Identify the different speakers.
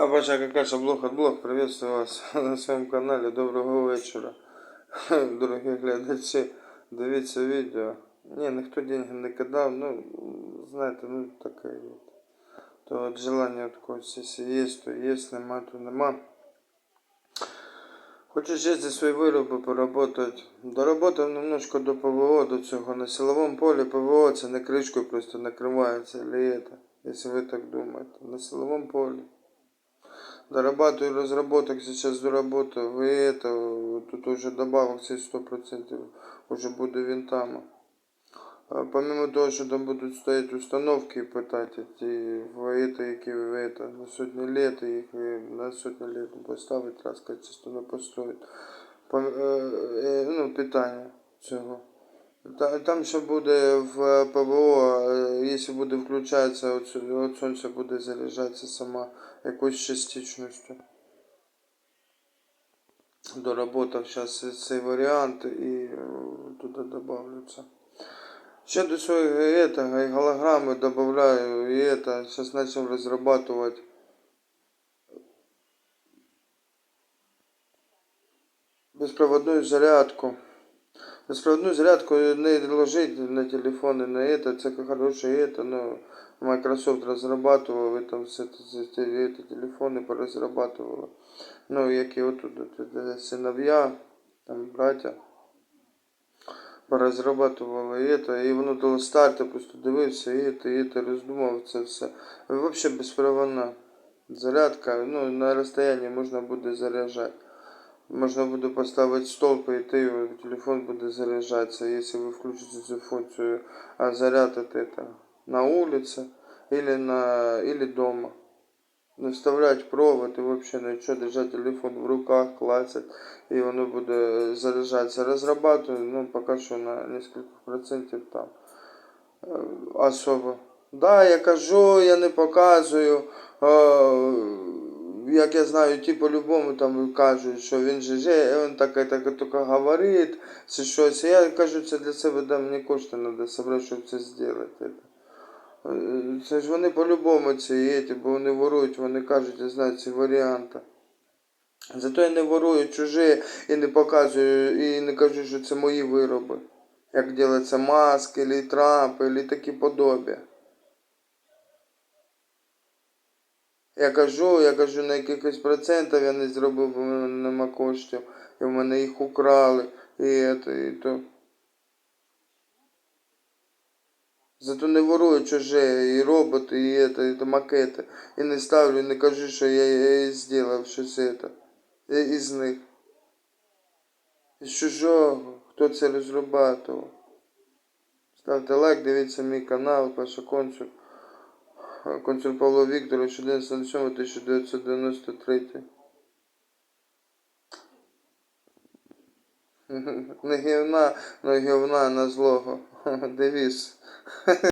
Speaker 1: А Паша Какаша, блог от блог, приветствую вас на своєму каналі. Доброго вечора, дорогі глядачі. Дивіться відео. Ні, ніхто деньги не кидав, ну, знаєте, ну таке. То от желання от когось, є, то є, нема, то нема. Хочу ще зі свої вироби поработати. Доработав немножко до ПВО, до цього. На силовому полі ПВО це не кришкою просто накривається, или якщо ви так думаєте. На силовому полі Дорабатываю разработок, сейчас доработаю. И это, тут уже добавок цей 100% уже буду винтами. А Помимо того, що там будуть стоять установки питати, ті в это, які в это, на сотні лет, їх е, на сотні лет поставити, раз качественно построить. По, е, е, ну, питання цього. Та- Там ще буде в ПВО, е, якщо буде включатися, от, сю- от сонце буде заряджатися сама якоюсь частичністю. Доработав зараз цей варіант і е, туди добавлю це. Ще до своєї этого, і голограми добавляю і это, сейчас начал разрабатывать беспроводную зарядку. Беспроводную зарядку не ложить на телефоны, на это, це хорошее это, но Microsoft разрабатывал, и там все это, все это, телефоны поразрабатывала. Ну, які отут от, е, синов'я, там браття поразрабатували і это, і воно дало старт, я просто дивився, і это, і это, роздумав це все. Вообще безпроводна зарядка, ну, на розстоянні можна буде заряджати. Можна буде поставити столб і йти, телефон буде заряджатися, якщо ви включите цю функцію, а заряд это, это на улице или, на, или дома. Не вставлять провод і вообще нічого, держать телефон в руках, клацать, і воно буде заряджатися. Розрабатую, ну, поки що на несколько процентів там е, особо. Да, я кажу, я не показую. Як я знаю, ті по-любому там кажуть, що він же же, він таке таке тільки говорить, чи щось. Я кажу, це для себе да, мені кошти треба зібрати, щоб це зробити. Це ж вони по-любому ці еті, бо вони ворують, вони кажуть, я знаю ці варіанти. Зато я не ворую чужі і не показую, і не кажу, що це мої вироби. Як робиться маски, или Трамп, или такі подобі. Я кажу, я кажу, на якихось процентів я не зробив, бо в мене нема коштів. І в мене їх украли. І це, і то. Зато не ворую чуже, і роботи, і это, і то макети. І не ставлю, не кажу, що я, я зробив щось это. Із них. Із чужого, хто це розрабатував. Ставте лайк, дивіться мій канал, Паша Консул. Консул Павло Вікторович, 11.07.1993. Не гівна, но гівна на злого. Девіз.